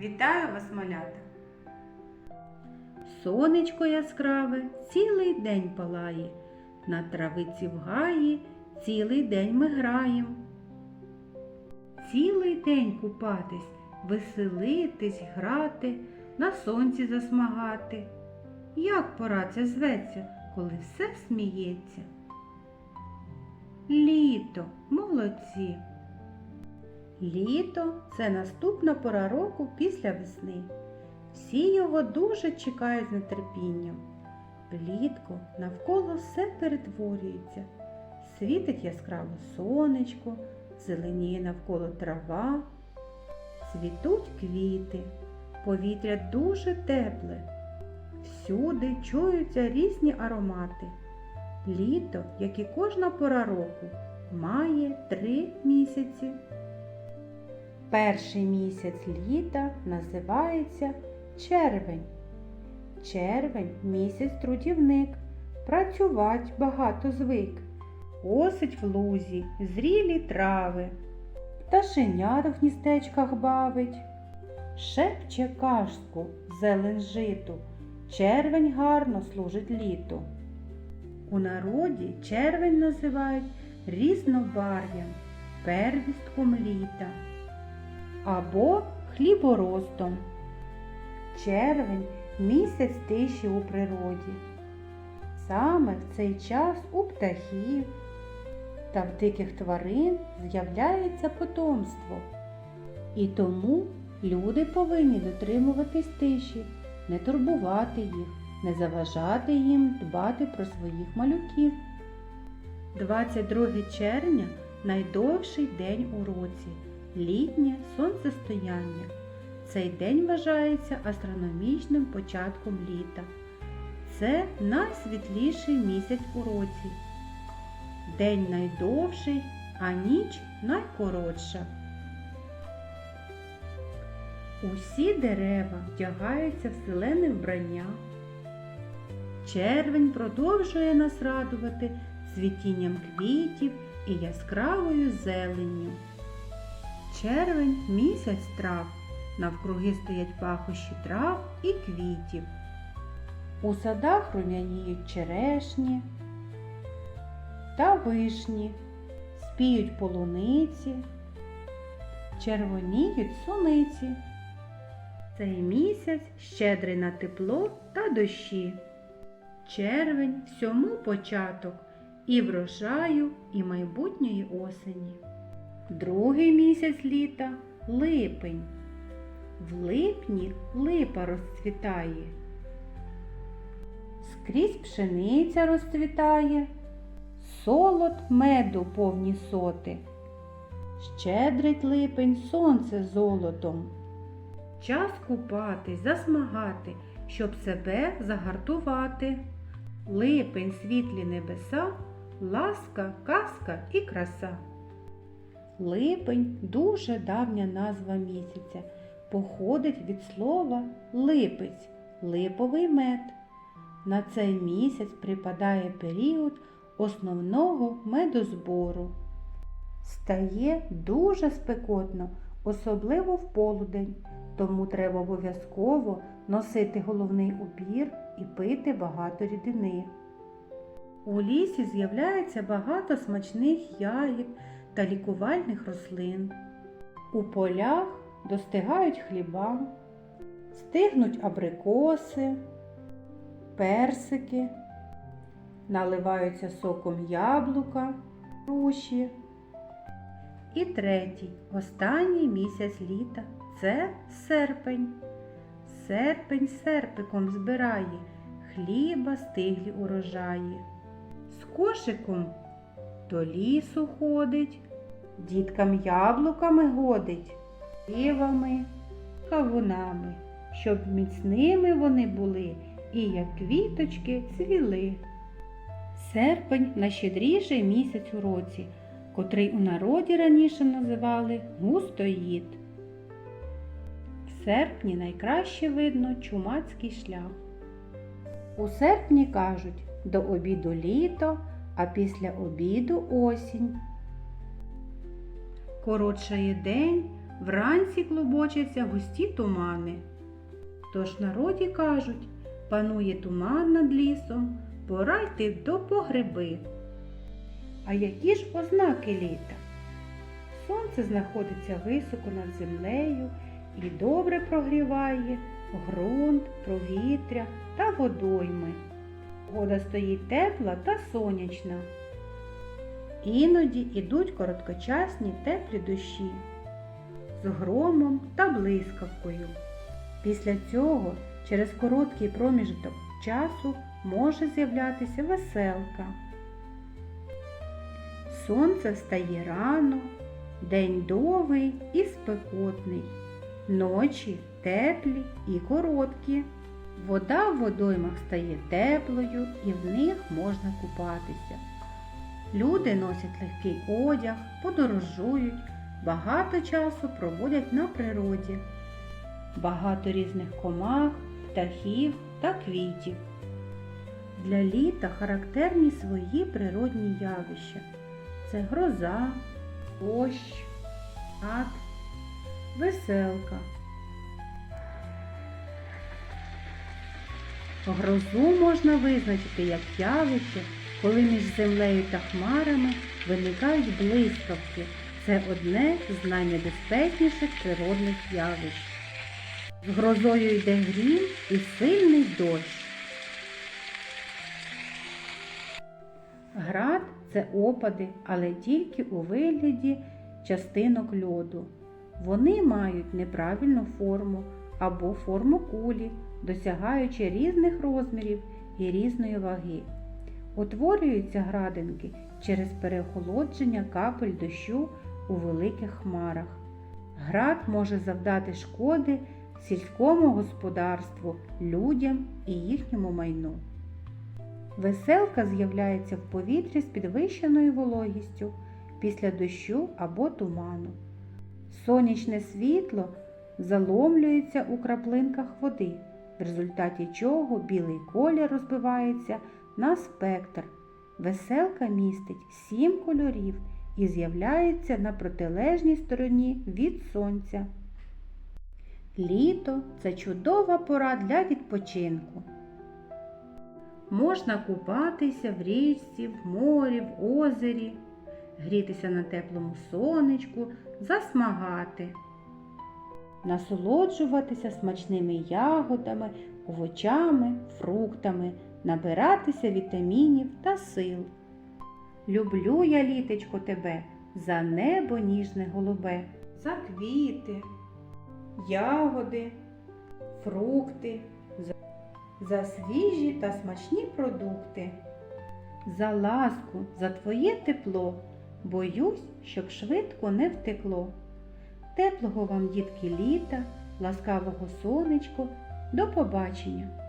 Вітаю вас, малята! Сонечко яскраве цілий день палає, на травиці в гаї цілий день ми граєм. Цілий день купатись, веселитись, грати, на сонці засмагати. Як пора це зветься, коли все сміється? Літо, молодці. Літо це наступна пора року після весни. Всі його дуже чекають з нетерпінням. Влітку навколо все перетворюється. Світить яскраво сонечко, зеленіє навколо трава, цвітуть квіти, повітря дуже тепле. Всюди чуються різні аромати. Літо, як і кожна пора року, має три місяці. Перший місяць літа називається червень. Червень місяць трудівник, працювать багато звик, осить в лузі зрілі трави, пташенят в гніздечках бавить, шепче кашку зелень житу, червень гарно служить літу. У народі червень називають різнобарв'ям, первістком літа або хліборостом. Червень місяць тиші у природі. Саме в цей час у птахів та в диких тварин з'являється потомство. І тому люди повинні дотримуватись тиші, не турбувати їх, не заважати їм дбати про своїх малюків. 22 червня найдовший день у році літнє сонцестояння. Цей день вважається астрономічним початком літа. Це найсвітліший місяць у році. День найдовший, а ніч найкоротша. Усі дерева вдягаються в зелене вбрання. Червень продовжує нас радувати цвітінням квітів і яскравою зеленню. Червень місяць трав, навкруги стоять пахощі трав і квітів. У садах рум'яніють черешні та вишні, спіють полуниці, червоніють суниці. Цей місяць щедрий на тепло та дощі. Червень всьому початок і врожаю, і майбутньої осені. Другий місяць літа липень. В липні липа розцвітає. Скрізь пшениця розцвітає, солод меду повні соти. Щедрить липень сонце золотом. Час купатись, засмагати, щоб себе загартувати. Липень світлі небеса, ласка, казка і краса. Липень дуже давня назва місяця, походить від слова липець, липовий мед. На цей місяць припадає період основного медозбору. Стає дуже спекотно, особливо в полудень, тому треба обов'язково носити головний убір і пити багато рідини. У лісі з'являється багато смачних ягід та лікувальних рослин. У полях достигають хліба, стигнуть абрикоси, персики, наливаються соком яблука, груші. І третій, останній місяць літа це серпень. Серпень серпиком збирає хліба стиглі урожаї. З кошиком до лісу ходить, діткам яблуками годить, дивами, кавунами, щоб міцними вони були і як квіточки цвіли. Серпень найщедріший місяць у році, котрий у народі раніше називали густоїд. В серпні найкраще видно чумацький шлях. У серпні кажуть до обіду літо, а після обіду осінь. Коротшає день, вранці клубочаться густі тумани. Тож народі кажуть, панує туман над лісом, пора йти до погреби. А які ж ознаки літа? Сонце знаходиться високо над землею і добре прогріває ґрунт, повітря та водойми. Погода стоїть тепла та сонячна. Іноді ідуть короткочасні теплі дощі з громом та блискавкою. Після цього через короткий проміжок часу може з'являтися веселка. Сонце встає рано, день довгий і спекотний, ночі теплі і короткі. Вода в водоймах стає теплою і в них можна купатися. Люди носять легкий одяг, подорожують, багато часу проводять на природі. Багато різних комах, птахів та квітів. Для літа характерні свої природні явища. Це гроза, дощ, ад, веселка. Грозу можна визначити як явище, коли між землею та хмарами виникають блискавки. Це одне з найнебезпечніших природних явищ. З грозою йде грім і сильний дощ. Град це опади, але тільки у вигляді частинок льоду. Вони мають неправильну форму або форму кулі, досягаючи різних розмірів і різної ваги. Утворюються градинки через переохолодження капель дощу у великих хмарах. Град може завдати шкоди сільському господарству, людям і їхньому майну. Веселка з'являється в повітрі з підвищеною вологістю після дощу або туману. Сонячне світло заломлюється у краплинках води, в результаті чого білий колір розбивається на спектр. Веселка містить сім кольорів і з'являється на протилежній стороні від сонця. Літо це чудова пора для відпочинку. Можна купатися в річці, в морі, в озері, грітися на теплому сонечку, засмагати, насолоджуватися смачними ягодами, овочами, фруктами, набиратися вітамінів та сил. Люблю я, літечко, тебе за небо ніжне голубе, за квіти, ягоди, фрукти, за, свіжі та смачні продукти, за ласку, за твоє тепло, боюсь, щоб швидко не втекло. Теплого вам, дітки, літа, ласкавого сонечко, до побачення!